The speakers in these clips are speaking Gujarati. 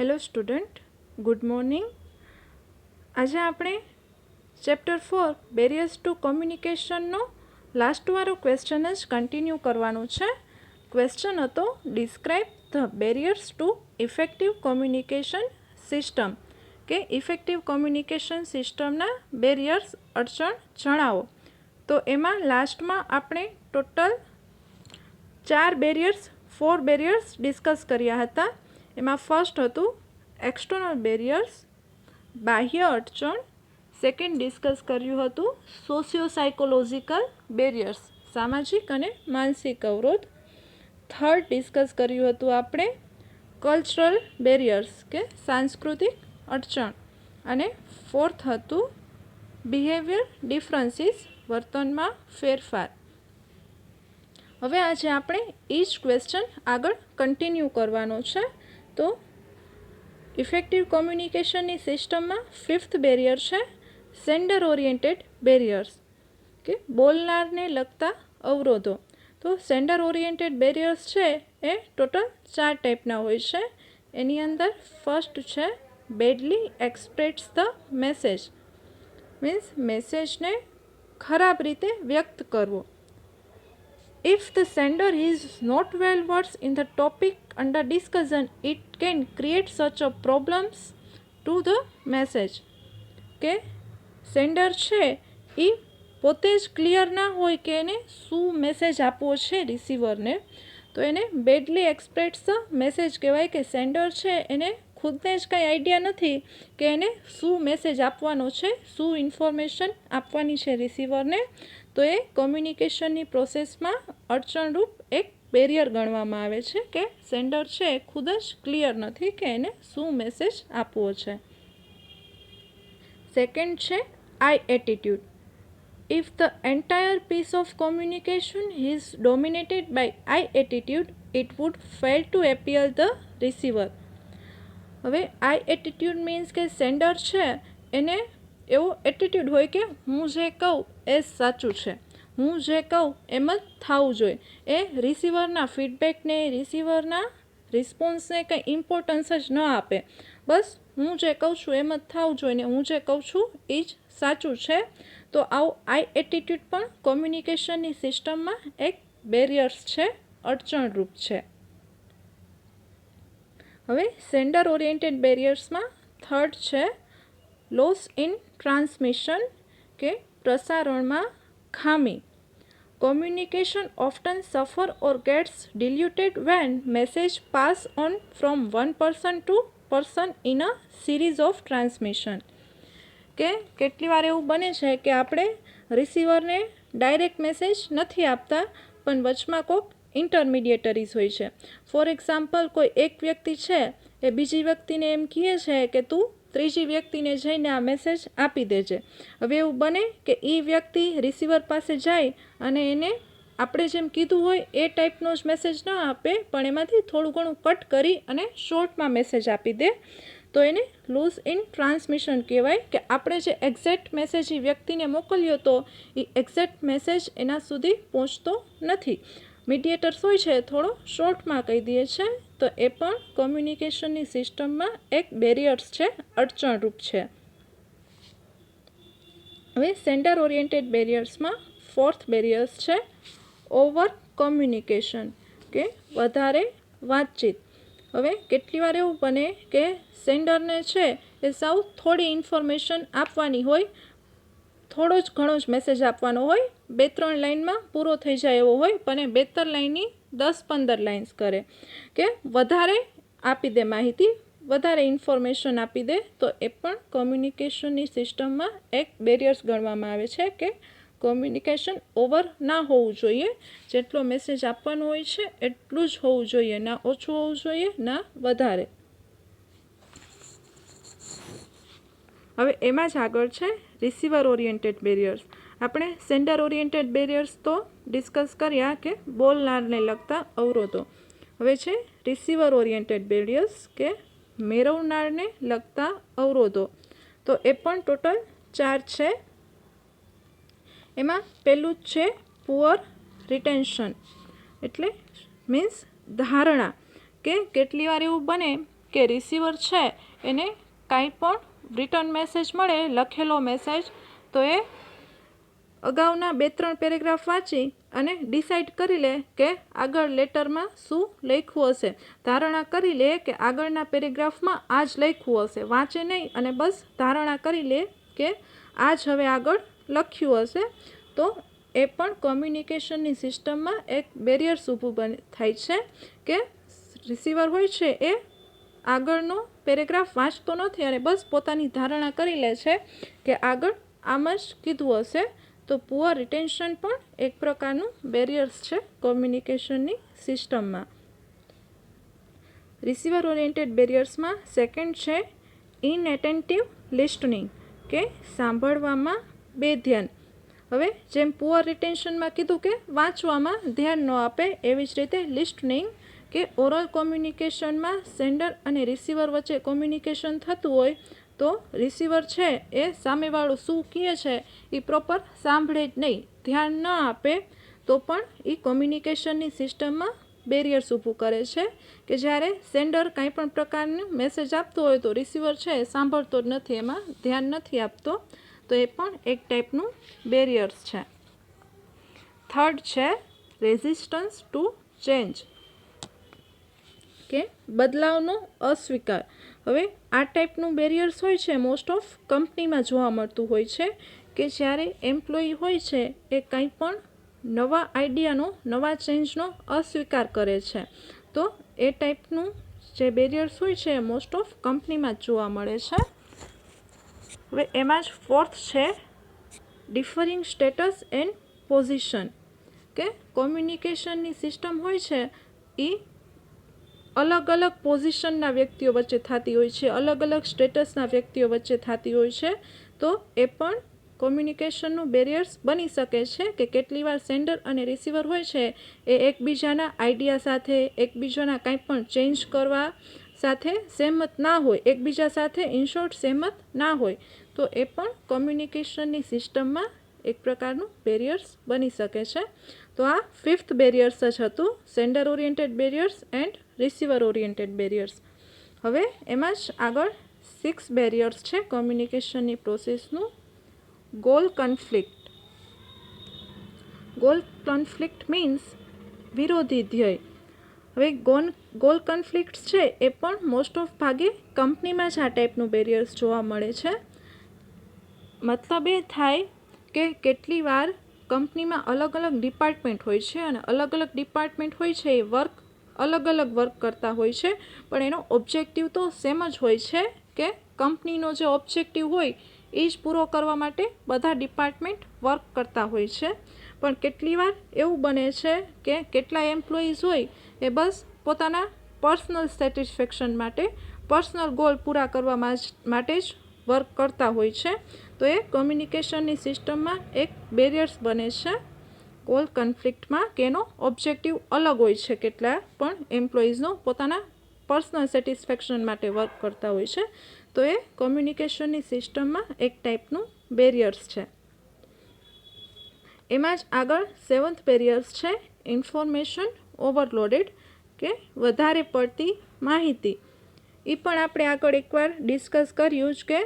હેલો સ્ટુડન્ટ ગુડ મોર્નિંગ આજે આપણે ચેપ્ટર ફોર બેરિયર્સ ટુ કોમ્યુનિકેશનનો લાસ્ટવાળો ક્વેશ્ચન જ કન્ટિન્યુ કરવાનો છે. ક્વેશ્ચન હતો describe the barriers to effective communication system કે ઇફેક્ટિવ કોમ્યુનિકેશન સિસ્ટમના બેરિયર્સ અડચણ જણાવો. તો એમાં લાસ્ટમાં આપણે ટોટલ ચાર બેરિયર્સ ફોર બેરિયર્સ ડિસ્કસ કર્યા હતા. એમાં ફર્સ્ટ હતું એક્સટર્નલ બેરિયર્સ બાહ્ય અડચણ સેકન્ડ ડિસ્કસ કર્યું હતું સોશિયો સાયકોલોજિકલ બેરિયર્સ સામાજિક અને માનસિક અવરોધ. થર્ડ ડિસ્કસ કર્યું હતું આપણે કલ્ચરલ બેરિયર્સ કે સાંસ્કૃતિક અડચણ. અને ફોર્થ હતું બિહેવિયર ડિફરન્સીસ વર્તનમાં ફેરફાર. હવે આજે આપણે ઈચ ક્વેશ્ચન આગળ કન્ટિન્યુ કરવાનો છે. તો ઇફેક્ટિવ કોમ્યુનિકેશનની સિસ્ટમમાં ફિફ્થ બેરિયર છે, સેન્ડર ઓરિએન્ટેડ બેરિયર્સ, કે બોલનારને લગતા અવરોધો. તો સેન્ડર ઓરિએન્ટેડ બેરિયર્સ છે એ ટોટલ ચાર ટાઈપના હોય છે. એની અંદર ફર્સ્ટ છે, badly express the message. Means મેસેજને ખરાબ રીતે વ્યક્ત કરવો. If the sender is not well versed in the topic under discussion, it can create such a problems to the message. કે સેન્ડર છે એ પોતે જ ક્લિયર ના હોય કે એને શું મેસેજ આપવો છે રિસીવરને તો એને બેડલી એક્સપ્રેટ્સ મેસેજ કહેવાય કે સેન્ડર છે એને ખુદને જ કાંઈ આઈડિયા નથી કે એને શું મેસેજ આપવાનો છે શું ઇન્ફોર્મેશન આપવાની છે રિસીવરને તો એ કોમ્યુનિકેશનની પ્રોસેસમાં અડચણરૂપ એક બેરિયર ગણવામાં આવે છે કે સેન્ડર છે એ ખુદ જ ક્લિયર નથી કે એને શું મેસેજ આપવો છે. સેકન્ડ છે I attitude if the entire piece of communication is dominated by I attitude it would fail to appear the receiver હવે આઈ એટીટ્યુડ મીન્સ કે સેન્ડર છે, એને એવો એટીટ્યૂડ હોય કે હું જે કહું એ સાચું છે. હું જે કહું એમ જ થવું જોઈએ. એ રિસીવરના ફીડબેકને રિસીવરના રિસ્પોન્સને કંઈ ઇમ્પોર્ટન્સ જ ન આપે. બસ હું જે કહું છું એમ જ થવું જોઈએ ને હું જે કહું છું એ જ સાચું છે. તો આવું આઈ એટીટ્યૂડ પણ કોમ્યુનિકેશનની સિસ્ટમમાં એક બેરિયર્સ છે, અડચણરૂપ છે. હવે સેન્ડર ઓરિએન્ટેડ બેરિયર્સમાં થર્ડ છે લોસ ઇન ટ્રાન્સમિશન કે પ્રસારણમાં ખામી. Communication often suffer or gets diluted when message pass on from one person to person in a series of transmission કે કેટલી વાર એવું બને છે કે આપણે રિસીવરને ડાયરેક્ટ મેસેજ નથી આપતા, પણ વચમાં કોઈક ઇન્ટરમીડિયેટરીઝ હોય છે. ફોર એક્ઝામ્પલ કોઈ એક વ્યક્તિ છે એ બીજી વ્યક્તિને એમ કહે છે કે તું ત્રીજી વ્યક્તિને જઈને આ મેસેજ આપી દેજે. હવે એવું બને કે એ વ્યક્તિ રિસીવર પાસે જાય અને એને આપણે જેમ કીધું હોય એ ટાઈપનો જ મેસેજ ન આપે, પણ એમાંથી થોડું ઘણું કટ કરી અને શોર્ટમાં મેસેજ આપી દે. તો એને લૂઝ ઇન ટ્રાન્સમિશન કહેવાય કે આપણે જે એક્ઝેક્ટ મેસેજ એ વ્યક્તિને મોકલ્યો તો એ એક્ઝેક્ટ મેસેજ એના સુધી પહોંચતો નથી. મીડિયેટર્સ હોય છે? થોડો શોર્ટમાં કહી દે છે. તો એ પણ કોમ્યુનિકેશનની સિસ્ટમમાં એક બેરિયર્સ છે, અડચણરૂપ છે. હવે સેન્ડર ઓરિએન્ટેડ બેરિયર્સમાં ફોર્થ બેરિયર્સ છે, ઓવર કોમ્યુનિકેશન, કે વધારે વાતચીત. હવે કેટલી વાર એવું બને કે સેન્ડરને છે એ સાવ થોડી ઇન્ફોર્મેશન આપવાની હોય થોડો જ ઘણો જ મેસેજ આપવાનો હોય, બે ત્રણ લાઇનમાં પૂરો થઈ જાય એવો હોય, પણ બે ત્રણ લાઇનની દસ પંદર લાઇન્સ કરે. કે વધારે આપી દે માહિતી, વધારે ઇન્ફોર્મેશન આપી દે, તો એ પણ કોમ્યુનિકેશનની સિસ્ટમમાં એક બેરિયર્સ ગણવામાં આવે છે કે કોમ્યુનિકેશન ઓવર ના હોવું જોઈએ. જેટલો મેસેજ આપવાનો હોય છે, એટલું જ હોવું જોઈએ. ના ઓછું હોવું જોઈએ, ના વધારે. હવે એમાં જ આગળ છે રિસીવર ઓરિએન્ટેડ બેરિયર્સ આપણે સેન્ડર ઓરિએન્ટેડ બેરિયર્સ તો ડિસ્કસ કર્યા કે બોલનારને લગતા અવરોધો. હવે છે રિસીવર ઓરિએન્ટેડ બેરિયર્સ કે મેળવનારને લગતા અવરોધો. તો એ પણ ટોટલ ચાર છે. એમાં પહેલું છે પુઅર રિટેન્શન એટલે મીન્સ ધારણા કે કેટલી વાર એવું બને કે રિસીવર છે, એને કાંઈ પણ રિટર્ન મેસેજ મળે, લખેલો મેસેજ, તો એ અગાઉના બે ત્રણ પેરેગ્રાફ વાંચી અને ડિસાઇડ કરી લે કે આગળ લેટરમાં શું લખ્યું હશે. ધારણા કરી લે કે આગળના પેરેગ્રાફમાં આ જ લખ્યું હશે. વાંચે નહીં અને બસ ધારણા કરી લે કે આ જ હવે આગળ લખ્યું હશે. તો એ પણ કોમ્યુનિકેશનની સિસ્ટમમાં એક બેરિયર્સ ઊભું બન, થાય છે કે રિસીવર હોય છે એ આગળનો પેરેગ્રાફ વાંચતો નથી અને બસ પોતાની ધારણા કરી લે છે કે આગળ આમ જ કીધું હશે, તો પુઅર રિટેન્શન પણ એક પ્રકારનું બેરિયર્સ છે કોમ્યુનિકેશનની સિસ્ટમમાં રિસીવર ઓરિએન્ટેડ બેરિયર્સમાં સેકન્ડ છે ઇનએટેન્ટિવ લિસ્ટનિંગ કે સાંભળવામાં બે ધ્યાન. હવે જેમ પુઅર રિટેન્શનમાં કીધું કે વાંચવામાં ધ્યાન ન આપે, એવી જ રીતે લિસ્ટનિંગ કે ઓરલ કોમ્યુનિકેશનમાં સેન્ડર અને રિસીવર વચ્ચે કોમ્યુનિકેશન થતું હોય તો રિસીવર છે એ સામેવાળું શું કહે છે એ પ્રોપર સાંભળે જ નહીં. ધ્યાન ન આપે તો પણ એ કોમ્યુનિકેશનની સિસ્ટમમાં બેરિયર્સ ઊભું કરે છે કે જ્યારે સેન્ડર કાંઈ પણ પ્રકારનું મેસેજ આપતો હોય તો રિસીવર છે એ સાંભળતો જ નથી, એમાં ધ્યાન નથી આપતો. તો એ પણ એક ટાઈપનું બેરિયર્સ છે. થર્ડ છે રેઝિસ્ટન્સ ટુ ચેન્જ. કે બદલાવનો અસ્વીકાર. હવે આ ટાઈપનું બેરિયર્સ હોય છે મોસ્ટ ઓફ કંપનીમાં જોવા મળતું હોય છે કે જ્યારે એમ્પ્લોયી હોય છે, એ કંઈ પણ નવા આઈડિયાનો નવા ચેન્જનો અસ્વીકાર કરે છે. તો એ ટાઈપનું જે બેરિયર્સ હોય છે મોસ્ટ ઓફ કંપનીમાં જ જોવા મળે છે. હવે એમાં જ ફોર્થ છે ડિફરિંગ સ્ટેટસ એન્ડ પોઝિશન કે કોમ્યુનિકેશનની સિસ્ટમ હોય છે એ અલગ અલગ પોઝિશનના વ્યક્તિઓ વચ્ચે થતી હોય છે અલગ અલગ સ્ટેટસના વ્યક્તિઓ વચ્ચે થતી હોય છે, તો એ પણ કોમ્યુનિકેશનનું બેરિયર્સ બની શકે છે કે કેટલી વાર સેન્ડર અને રિસીવર હોય છે, એ એકબીજાના આઈડિયા સાથે, એકબીજાના કાંઈ પણ ચેન્જ કરવા સાથે સહેમત ના હોય, એકબીજા સાથે ઇનશોર્ટ સહેમત ના હોય, તો એ પણ કોમ્યુનિકેશનની સિસ્ટમમાં એક પ્રકારનું બેરિયર્સ બની શકે છે. તો આ ફિફ્થ બેરિયર્સ જ હતું. Sender oriented barriers and receiver oriented barriers હવે એમાં જ આગળ સિક્સ બેરિયર્સ છે કોમ્યુનિકેશનની પ્રોસેસનું goal conflict goal conflict means વિરોધી ધ્યેય. હવે ગોન ગોલ કન્ફ્લિક્ટ્સ છે એ પણ મોસ્ટ ઓફ ભાગે કંપનીમાં જ આ ટાઈપનું બેરિયર્સ જોવા મળે છે. મતલબ એ થાય કે કેટલી વાર કંપનીમાં અલગ અલગ ડિપાર્ટમેન્ટ હોય છે અને અલગ અલગ ડિપાર્ટમેન્ટ હોય છે એ વર્ક અલગ અલગ વર્ક કરતા હોય છે, પણ એનો ઓબ્જેક્ટિવ તો સેમ જ હોય છે કે કંપનીનો જે ઓબ્જેક્ટિવ હોય એ જ પૂરો કરવા માટે બધા ડિપાર્ટમેન્ટ વર્ક કરતા હોય છે. પણ કેટલી વાર એવું બને છે કે કેટલા એમ્પ્લોઈઝ હોય એ બસ પોતાના પર્સનલ સેટિસ્ફેક્શન માટે પર્સનલ ગોલ પૂરા કરવા માટે જ વર્ક કરતા હોય છે. તો એ કોમ્યુનિકેશનની સિસ્ટમમાં એક બેરિયર્સ બને છે. કોલ કન્ફ્લિક્ટમાં કે એનો ઓબ્જેક્ટિવ અલગ હોય છે કેટલા, પણ એમ્પ્લોઈઝનો પોતાના પર્સનલ સેટિસ્ફેક્શન માટે વર્ક કરતા હોય છે. તો એ કોમ્યુનિકેશનની સિસ્ટમમાં એક ટાઈપનું બેરિયર્સ છે. એમાં જ આગળ સેવન્થ બેરિયર્સ છે ઇન્ફોર્મેશન ઓવરલોડેડ કે વધારે પડતી માહિતી. એ પણ આપણે આગળ એકવાર ડિસ્કસ કર્યું જ કે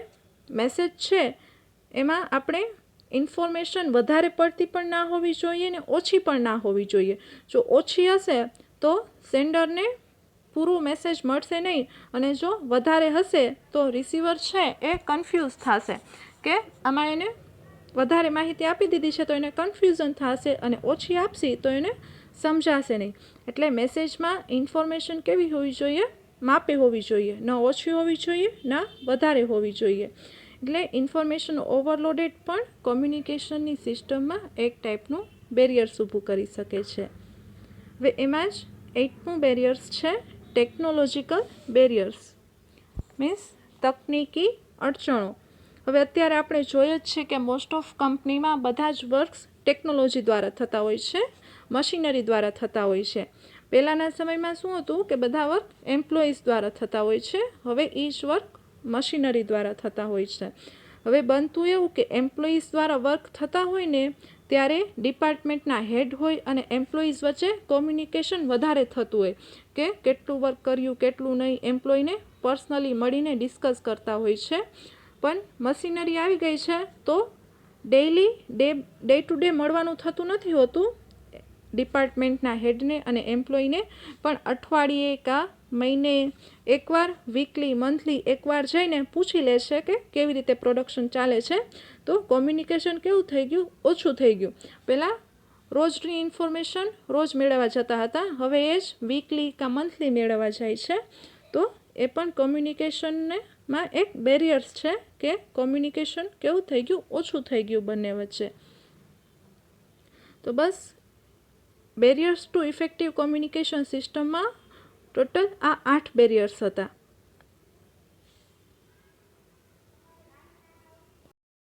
મેસેજ છે એમાં આપણે ઇન્ફોર્મેશન વધારે પડતી પણ ના હોવી જોઈએ ને ઓછી પણ ના હોવી જોઈએ. જો ઓછી હશે તો સેન્ડરને પૂરું મેસેજ મળશે નહીં અને જો વધારે હશે તો રિસીવર છે એ કન્ફ્યુઝ થશે. કે આમાં એને વધારે માહિતી આપી દીધી છે તો એને કન્ફ્યુઝન થશે અને ઓછી આપશી તો એને સમજાશે નહીં. એટલે મેસેજમાં ઇન્ફોર્મેશન કેવી હોવી જોઈએ? માપે હોવી જોઈએ. ન ઓછી હોવી જોઈએ, ન વધારે હોવી જોઈએ. એટલે ઇન્ફોર્મેશન ઓવરલોડેડ પણ કોમ્યુનિકેશનની સિસ્ટમમાં એક ટાઈપનું બેરિયર્સ ઊભું કરી શકે છે. હવે એમાં જ એઇટમું બેરિયર્સ છે ટેકનોલોજીકલ બેરિયર્સ મીન્સ તકનીકી અડચણો. હવે અત્યારે આપણે જોઈએ જ છે કે મોસ્ટ ઓફ કંપનીમાં બધા જ વર્ક્સ ટેકનોલોજી દ્વારા થતા હોય છે મશીનરી દ્વારા થતા હોય છે. પહેલાંના સમયમાં શું હતું કે બધા વર્ક એમ્પ્લોઈઝ દ્વારા થતા હોય છે. હવે એ વર્ક મશીનરી દ્વારા થતા હોય છે. હવે બનતું એવું કે એમ્પ્લોઈઝ દ્વારા વર્ક થતા હોય ને, ત્યારે ડિપાર્ટમેન્ટના હેડ હોય અને એમ્પ્લોઈઝ વચ્ચે કોમ્યુનિકેશન વધારે થતું હોય કે કેટલું વર્ક કર્યું, કેટલું નહીં, એમ્પ્લોયને પર્સનલી મળીને ડિસ્કસ કરતા હોય છે. પણ મશીનરી આવી ગઈ છે તો daily day day to day મળવાનું થતું નથી હોતું. ડિપાર્ટમેન્ટના હેડને અને એમ્પ્લોયને પણ અઠવાડિયે કા મહિને એકવાર વીકલી મંથલી એકવાર જઈને પૂછી લે છે કે કેવી રીતે પ્રોડક્શન ચાલે છે. તો કોમ્યુનિકેશન કેવું થઈ ગયું? ઓછું થઈ ગયું. પહેલાં રોજની ઇન્ફોર્મેશન રોજ મેળવવા જતા હતા. હવે એ જ વીકલી કા મંથલી મેળવવા જાય છે. તો એ પણ કોમ્યુનિકેશનને માં એક બેરિયર્સ છે કે કોમ્યુનિકેશન કેવું થઈ ગયું? ઓછું થઈ ગયું બંને વચ્ચે. તો બસ બેરિયર્સ ટુ ઇફેક્ટિવ કોમ્યુનિકેશન સિસ્ટમમાં ટોટલ આ આઠ બેરિયર્સ હતા.